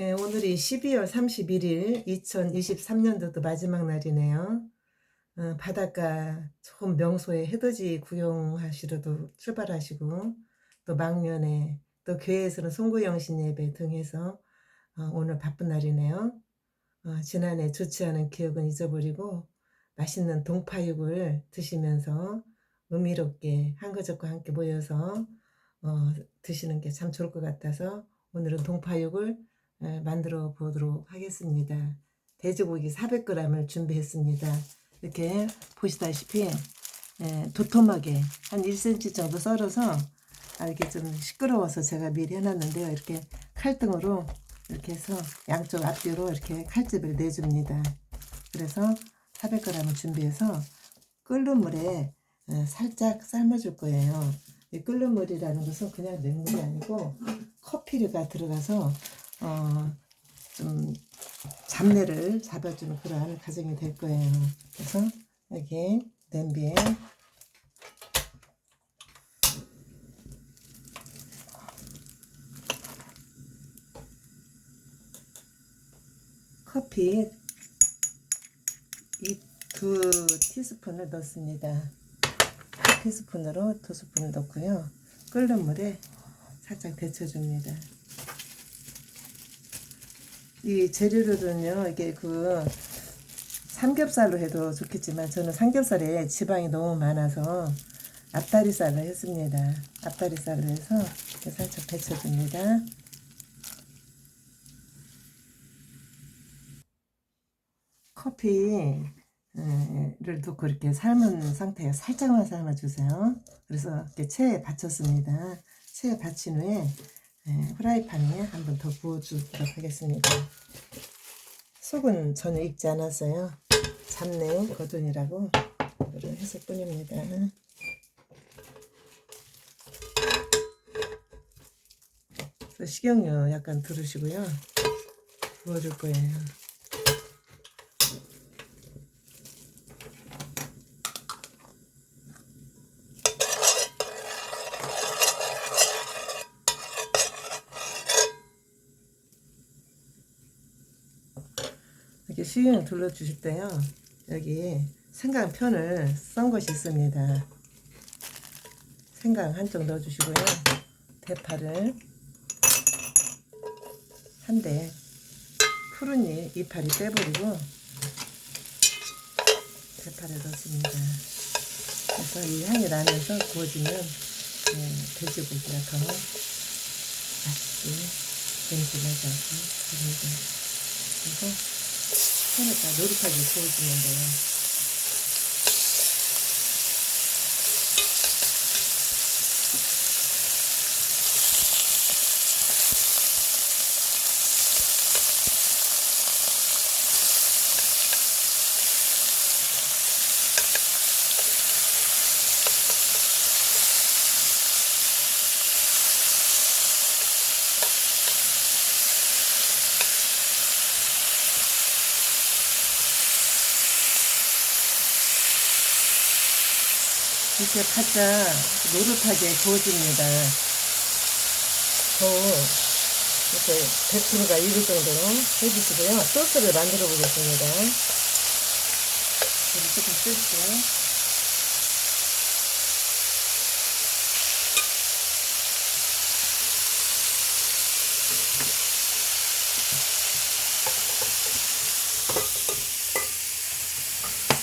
예, 오늘이 12월 31일 2023년도도 마지막 날이네요. 어, 바닷가 좋은 명소에 해돋이 구경하시러도 출발하시고 또 망년에 또 교회에서는 송구영신 예배 등 해서 어, 오늘 바쁜 날이네요. 어, 지난해 좋지 않은 기억은 잊어버리고 맛있는 동파육을 드시면서 의미롭게 한 가족과 함께 모여서 어, 드시는 게 참 좋을 것 같아서 오늘은 동파육을 에, 만들어 보도록 하겠습니다. 돼지고기 400g을 준비했습니다. 이렇게 보시다시피 에, 도톰하게 한 1cm 정도 썰어서 아, 이렇게 좀 시끄러워서 제가 미리 해놨는데요. 이렇게 칼등으로 이렇게 해서 양쪽 앞뒤로 이렇게 칼집을 내줍니다. 그래서 400g을 준비해서 끓는 물에 에, 살짝 삶아줄 거예요. 이 끓는 물이라는 것은 그냥 냉물이 아니고 커피가 들어가서 어, 좀 잡내를 잡아주는 그러한 과정이 될 거예요. 그래서 여기 냄비에 커피 이 두 티스푼을 넣습니다. 티스푼으로 두 스푼을 넣고요. 끓는 물에 살짝 데쳐줍니다. 이 재료로는요, 이게 그 삼겹살로 해도 좋겠지만 저는 삼겹살에 지방이 너무 많아서 앞다리살로 했습니다. 앞다리살로 해서 살짝 데쳐줍니다. 커피를 넣고 이렇게 삶은 상태에 살짝만 삶아주세요. 그래서 이렇게 체에 받쳤습니다. 체에 받친 후에 예, 후라이팬에 한 번 더 구워주도록 하겠습니다. 속은 전혀 익지 않았어요. 잡내 거둔이라고 이거를 했을 뿐입니다. 식용유 약간 두르시고요. 부어줄 거예요. 식용유 둘러주실 때요. 여기 생강 편을 썬 것이 있습니다. 생강 한쪽 넣어주시고요. 대파를 한 대 푸른 잎, 이파리 빼버리고 대파를 넣습니다. 그래서 이 향이 나면서 구워지면 네, 돼지고기가 더 맛있게 냄새가 나지 않고 됩니다. 그 래서 손을 다 노릇하게 구워주면 돼요. 이렇게 살짝 노릇하게 구워집니다. 더 이렇게 100%가 익을 정도로 해주시고요. 소스를 만들어 보겠습니다. 물을 조금 쓸게요.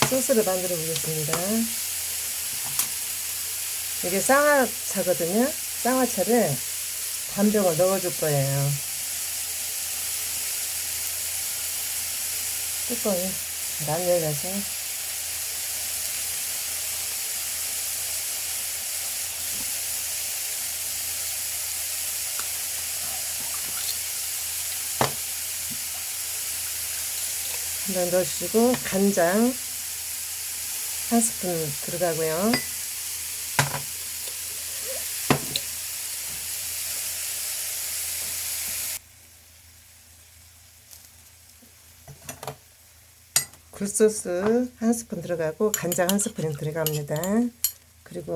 소스를 만들어 보겠습니다. 이게 쌍화차거든요. 쌍화차를 반병을 넣어줄 거예요. 뚜껑이 잘안 열려서. 한번 넣으시고 간장 한 스푼 들어가고요. 굴소스 한 스푼 들어가고 간장 한 스푼 들어갑니다. 그리고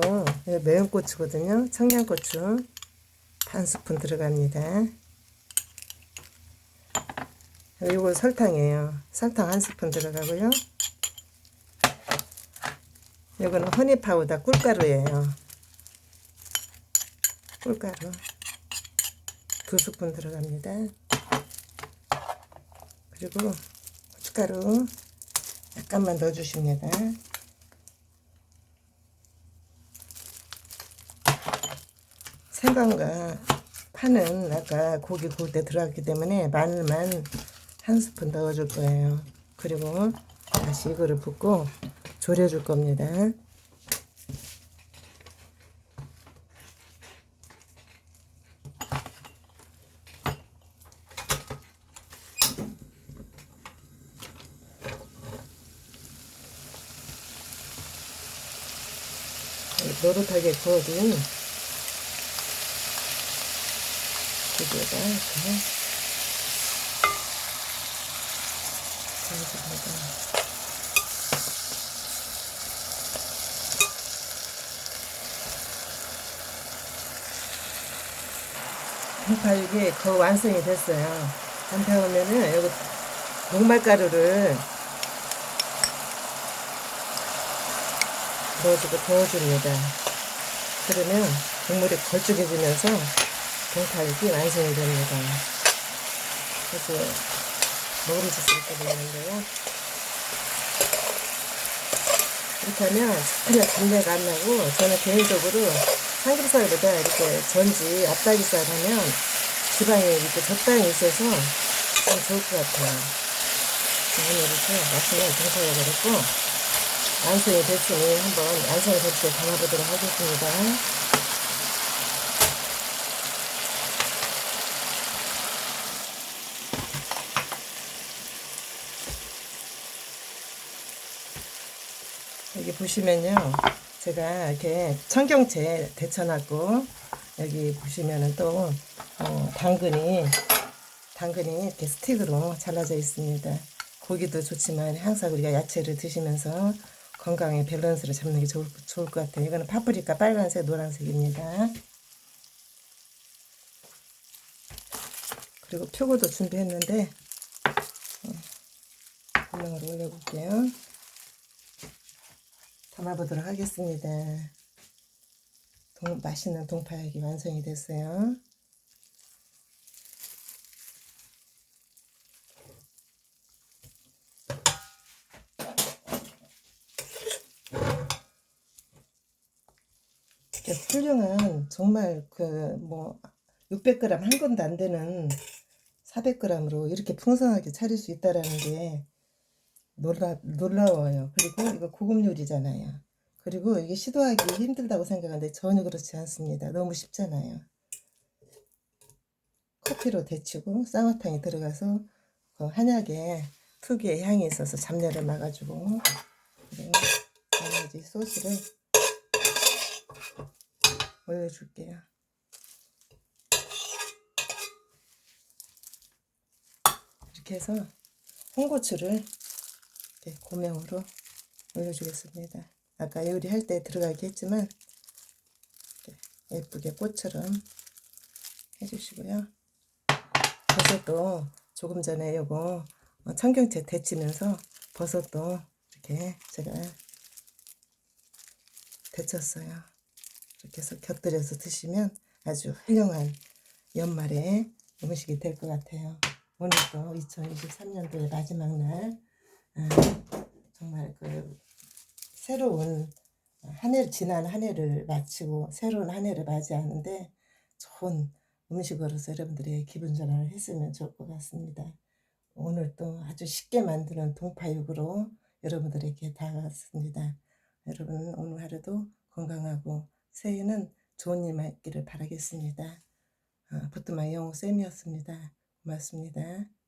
매운 고추거든요. 청양고추 한 스푼 들어갑니다. 이거 설탕이에요. 설탕 한 스푼 들어가고요. 이거는 허니 파우더 꿀가루예요. 꿀가루 두 스푼 들어갑니다. 그리고 고춧가루 약간만 넣어 주십니다. 생강과 파는 아까 고기 구울 때 들어갔기 때문에 마늘만 한 스푼 넣어줄 거예요. 그리고 다시 이거를 붓고 졸여줄 겁니다. 노릇하게 구워진 고기에다 이렇게 넣어줍니다. 동파육이 거의 완성이 됐어요. 한테 오면은 여기 녹말가루를 넣어주고 저어줍니다. 그러면 국물이 걸쭉해지면서 동파육이 완성이 됩니다. 그래서 먹음직스럽게 되는데요. 이렇게 하면 전혀 잡내가 안 나고 저는 개인적으로 삼겹살보다 이렇게 전지 앞다리살 하면 지방이 이렇게 적당히 있어서 좀 좋을 것 같아요. 오늘 이렇게 맛있는 동파육을 했고 완성이 됐으니 한번 완성이 될때 담아보도록 하겠습니다. 여기 보시면요. 제가 이렇게 청경채 데쳐놨고, 여기 보시면은 또, 어, 당근이, 당근이 이렇게 스틱으로 잘라져 있습니다. 고기도 좋지만 항상 우리가 야채를 드시면서 건강에 밸런스를 잡는 게 좋을, 좋을 것 같아요. 이거는 파프리카 빨간색, 노란색입니다. 그리고 표고도 준비했는데, 분명으로 올려볼게요. 담아보도록 하겠습니다. 동, 맛있는 동파육이 완성이 됐어요. 훌륭한 정말 그 뭐 600g 한 건도 안 되는 400g으로 이렇게 풍성하게 차릴 수 있다라는 게 놀라, 놀라워요. 그리고 이거 고급 요리잖아요. 그리고 이게 시도하기 힘들다고 생각하는데 전혀 그렇지 않습니다. 너무 쉽잖아요. 커피로 데치고 쌍화탕이 들어가서 그 한약에 특유의 향이 있어서 잡내를 막아주고 그리고 나머지 소스를 올려줄게요. 이렇게 해서 홍고추를 이렇게 고명으로 올려주겠습니다. 아까 요리할 때 들어가게 했지만 예쁘게 꽃처럼 해주시고요. 버섯도 조금 전에 요거 청경채 데치면서 버섯도 이렇게 제가 데쳤어요. 이렇게 해서 곁들여서 드시면 아주 훌륭한 연말에 음식이 될 것 같아요. 오늘도 2023년도의 마지막 날 아, 정말 그 새로운 한 해, 지난 한 해를 마치고 새로운 한 해를 맞이하는데 좋은 음식으로서 여러분들이 기분 전환을 했으면 좋을 것 같습니다. 오늘 또 아주 쉽게 만드는 동파육으로 여러분들에게 다가왔습니다. 여러분 오늘 하루도 건강하고 새해는 좋은 일만 있기를 바라겠습니다. 아, 영웅 쌤이었습니다. 고맙습니다.